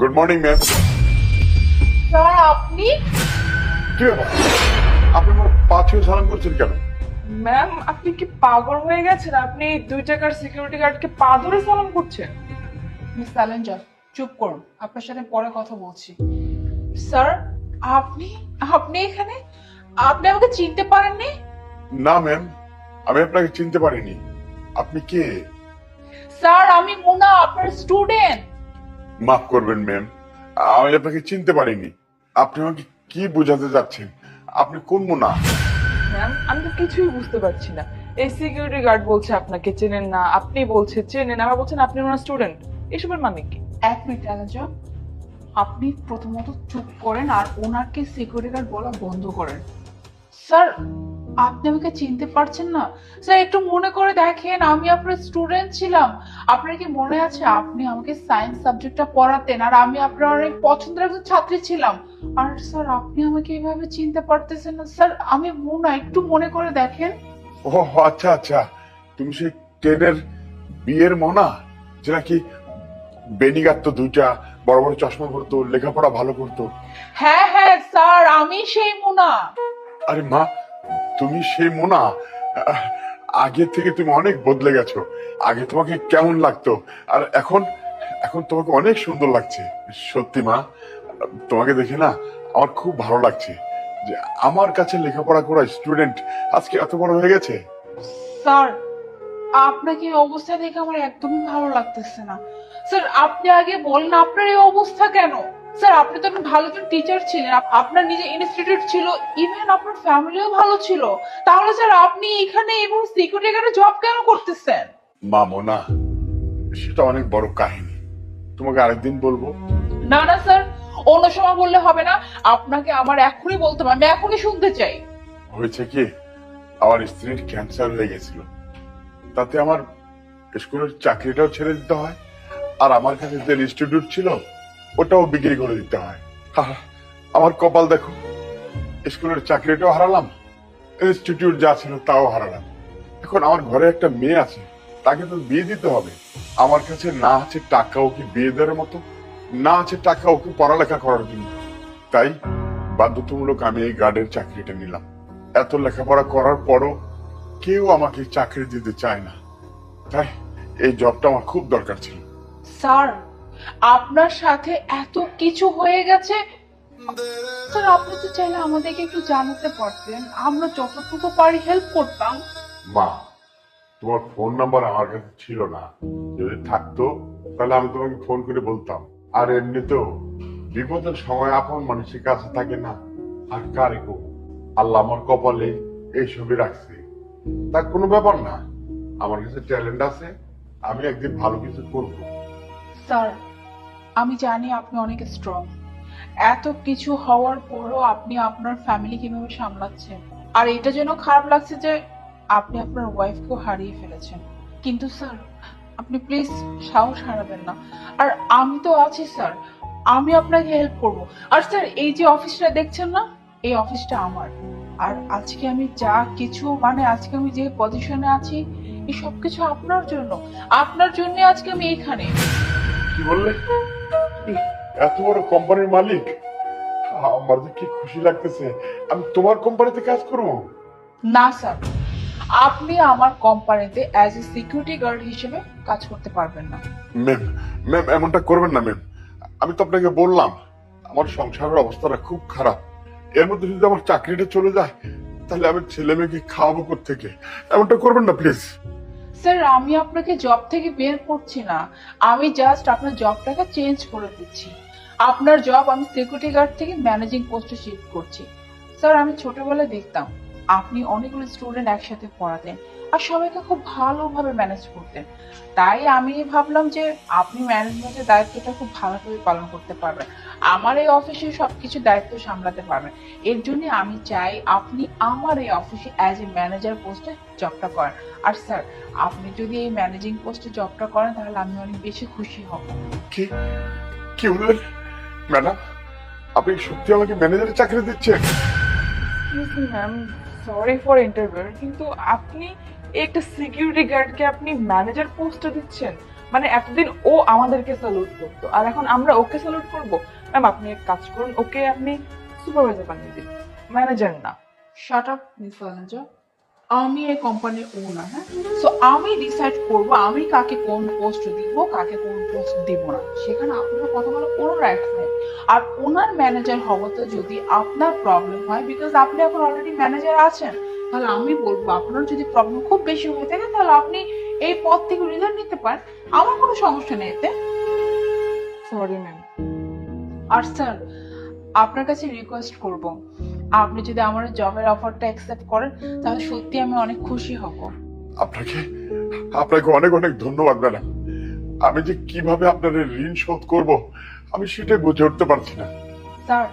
Good morning ma'am sir আপনি? কি ব্যাপার আপনি আমার পা ছুঁয়ে সালাম করছেন কেন? ম্যাম আপনি কি পাগল হয়ে গেছেন? আপনি দুই টাকার সিকিউরিটি গার্ডকে পা ধরে সালাম করছেন? মিস স্যালেঞ্জার চুপ করুন। আপনার সাথে পরে কথা বলছি। স্যার আপনি আপনি এখানে? আপনি আমাকে চিনতে পারেননি? না ম্যাম আমি আপনাকে চিনতে পারিনি। আপনি কে? স্যার আমি মুনা আপনার স্টুডেন্ট মাফ করবেন ম্যাম আমি আপনাকে চিনতে পারিনি। আপনি আমাকে কি বোঝাতে যাচ্ছেন? আপনি কোন মোনা? ম্যাম আমি তো কিছুই বুঝতে পারছি না। এই সিকিউরিটি গার্ড বলছে আপনাকে চেনেন না আপনি বলছে চেনেন আবার বলছেন আপনি ওনার স্টুডেন্ট এসবের মানে কি? এক মিনিট অ্যালেঞ্জার আপনি প্রথমত চুপ করেন আর ওনাকে সিকিউরিটি গার্ড বলা বন্ধ করেন। স্যার আপনি আমাকে চিনতে পারছেন না? স্যার একটু মনে করে দেখেন আমি আপনার স্টুডেন্ট ছিলাম। আপনার কি মনে আছে আপনি আমাকে সায়েন্স সাবজেক্টটা পড়াতেন? আর আমি আপনার অনেক পছন্দের একজন ছাত্রী ছিলাম। আর স্যার আপনি আমাকে এইভাবে চিনতে পারতেছেন না। স্যার আমি মুনা একটু মনে করে দেখেন। ও আচ্ছা আচ্ছা। তুমি সেই টেনের বিয়ের মনা যে নাকি বেনিগাত্ত দুইটা বড় বড় চশমা পরতো লেখাপড়া ভালো করতো। হ্যাঁ হ্যাঁ স্যার আমি সেই মোনা। আরে মা তুমি সেই মোনা আগে থেকে তুমি অনেক বদলে গেছো। আগে তোমাকে কেমন লাগতো? আর এখন এখন তোমাকে অনেক সুন্দর লাগছে। সত্যি মা, তোমাকে দেখে না আমার খুব ভালো লাগছে যে আমার কাছে লেখাপড়া করা স্টুডেন্ট আজকে এত বড় হয়ে গেছে। স্যার, আপনাকে এই অবস্থা দেখে আমার একদমই ভালো লাগতেছে না। স্যার, আপনি আগে বলেন আপনার এই অবস্থা কেন? স্যার আপনি তো ভালো একজন টিচার ছিলেন। আপনার নিজে ইনস্টিটিউট ছিল ইভেন আপনার ফ্যামিলিও ভালো ছিল। তাহলে স্যার আপনি এখানে এবং সিকিউরিটি গার্ডে জব কেন করতেছেন? মা মোনা সেটা অনেক বড় কাহিনী। তোমাকে আরেকদিন বলব। না না স্যার অন্য সময় বললে হবে না। আপনাকে আমার এখনই বলতে হবে আমি এখনই শুনতে চাই। হয়েছে কি আমার স্ত্রীর ক্যান্সার হয়ে গেছিল তাতে আমার স্কুলের চাকরিটাও ছেড়ে দিতে হয়। আর আমার কাছে যে ইনস্টিটিউট ছিল ওটাও বিক্রি করে দিতে হয়। আমার কপাল দেখো স্কুলের চাকরিটাও হারালাম ইনস্টিটিউট যা ছিল তাও হারালাম। এখন আমার ঘরে একটা মেয়ে আছে তাকে তো বিয়ে দিতে হবে। আমার কাছে না আছে টাকা ওকে বিয়ে দেওয়ার মতো? না আছে টাকা ওকে পড়ালেখা করার জন্য। তাই বাধ্যতামূলক আমি এই গার্ডের চাকরিটা নিলাম। এত লেখাপড়া করার পরও কেউ আমাকে চাকরি দিতে চায় না। তাই এই জবটা আমার খুব দরকার ছিল। স্যার আপনার সাথে এত কিছু হয়ে গেছে? স্যার, আপনি তো চাইলে আমাদেরকে একটু জানাতে পারতেন। আমরা যতটুকু পারি হেল্প করতাম। মা, তোমার ফোন নাম্বার আমার কাছে ছিল না। যদি থাকতো, তাহলে আমি তোমাকে ফোন করে বলতাম। আর এমনিতেও বিপদের সময় আপন মানুষের কাছে থাকে না। আর কারে গো? আল্লাহ আমার কপালে এই ছবি রাখছে। তা কোনো ব্যাপার না। আমার কাছে ট্যালেন্ট আছে। আমি একদিন ভালো কিছু করব। স্যার, আমি জানি আপনি অনেক স্ট্রং এত কিছু হওয়ার পরও আপনি আপনার ফ্যামিলি কীভাবে সামলাচ্ছেন। আর এটা যেন খারাপ লাগছে যে আপনি আপনার ওয়াইফকেও হারিয়ে ফেলেছেন। কিন্তু স্যার, আপনি প্লিজ সাহস হারাবেন না। আর আমি তো আছি, স্যার। আমি আপনাকে হেল্প করব। আর স্যার, এই যে অফিসটা দেখছেন না? এই অফিসটা আমার। আর আজকে আমি যা কিছু মানে আজকে আমি যে পজিশনে আছি, এই সব কিছু আপনার জন্য। আপনার জন্য আজকে আমি এখানে কি বললে? এত বড় কোম্পানির মালিক? আমার যে কি খুশি লাগতেছে। আমি তোমার কোম্পানিতে কাজ করব? না স্যার। আপনি আমার কোম্পানিতে অ্যাজ এ সিকিউরিটি গার্ড হিসেবে কাজ করতে পারবেন না। ম্যাম ম্যাম এমনটা করবেন না ম্যাম। আমি তো আপনাকে বললাম আমার সংসারের অবস্থাটা খুব খারাপ। এর মধ্যে যদি আমার চাকরিটা চলে যায় তাহলে আমি ছেলে মেয়েকে খাওয়াবো থেকে এমনটা করবেন না প্লিজ। স্যার, আমি আপনাকে জব থেকে বের করছি না। আমি জাস্ট আপনার জবটাকে চেঞ্জ করে দিচ্ছি। আপনার জব আমি সিকিউরিটি গার্ড থেকে ম্যানেজিং পোস্টে শিফট করছি। স্যার, আমি ছোটবেলায় দেখতাম, আপনি অনেকগুলো স্টুডেন্ট একসাথে পড়াতেন। আর সবাইকে খুব ভালোভাবে ম্যানেজ করতেন। তাই আমি ভাবলাম যে আপনি ম্যানেজমেন্টের দায়িত্বটা খুব ভালোভাবে পালন করতে পারবেন। আমার এই অফিসে সবকিছু দায়িত্ব সামলাতে পারবেন। এর জন্য আমি চাই আপনি আমার এই অফিসে অ্যাজ এ ম্যানেজার পোস্টে জবটা করেন। আর স্যার আপনি যদি এই ম্যানেজিং পোস্টে জবটা করেন তাহলে আমি অনেক বেশি খুশি হব। কি? কি বললেন? ম্যাডাম আপনি সত্যি আমাকে ম্যানেজারের চাকরি দিচ্ছেন? ম্যাম সরি ফর ইন্টারভিউ কিন্তু আপনি একটা সিকিউরিটি গার্ডকে আপনি ম্যানেজার পোস্টে দিচ্ছেন? মানে এতদিন ও আমাদেরকে স্যালুট করতো। আর এখন আমরা ওকে স্যালুট করব? ম্যাম আপনি এক কাজ করুন, ওকে আপনি সুপারভাইজার বানিয়ে দিন। ম্যানেজার না। শাট আপ মিস ফালাঞ্জা আমি এই কোম্পানির ওনার হ্যাঁ? সো আমি ডিসাইড করব আমি কাকে কোন পোস্ট দিব, কাকে কোন পোস্ট দিব না। সেখানে আপনার কথা বলার কোনো রাইট নেই আর ওনার ম্যানেজার হওয়াতে যদি আপনার প্রবলেম হয় বিকজ আপনি এখন অলরেডি ম্যানেজার আছেন তাহলে আমি বলব আপনার যদি প্রবলেম খুব বেশি হয়ে থাকে তাহলে আপনি এই পদ থেকে রিজাইন নিতে পারেন। আমার কোনো সমস্যা নেই এতে। সরি ম্যাম আর স্যার আপনার কাছে রিকোয়েস্ট করব আপনি যদি আমার জবের অফারটা অ্যাকসেপ্ট করেন তাহলে সত্যি আমি অনেক খুশি হব। আপনাকে আপনাকে অনেক অনেক ধন্যবাদ ম্যাডাম আমি যে কীভাবে আপনার ঋণ শোধ করব আমি সেটা বুঝে উঠতে পারছি না। স্যার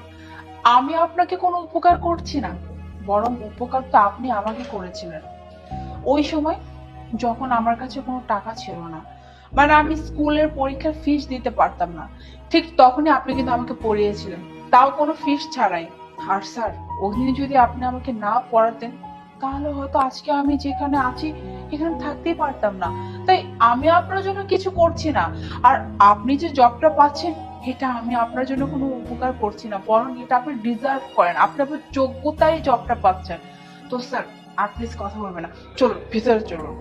আমি আপনাকে কোনো উপকার করছি না। বরং উপকার তো আপনি আমাকে করেছিলেন। ওই সময় যখন আমার কাছে কোনো টাকা ছিল না মানে আমি স্কুলের পরীক্ষার ফিস দিতে পারতাম না, ঠিক তখনই আপনি কিন্তু আমাকে পড়িয়েছিলেন। তাও কোনো ফিস ছাড়াই। আর স্যার ওদিনে যদি আপনি আমাকে না পড়াতেন, তাহলে হয়তো আজকে আমি যেখানে আছি, এখানে থাকতেই পারতাম না। তাই আমি আপনার জন্য কিছু করছি না। আর আপনি যে জবটা পাচ্ছেন এটা আমি আপনার জন্য কোনো উপকার করছি না, বরং এটা আপনি ডিজার্ভ করেন। আপনি আপনার যোগ্যতায় জবটা পাচ্ছেন। তো স্যার আর প্লিজ কথা বলবে না। চলুন, ভিতরে চলুন.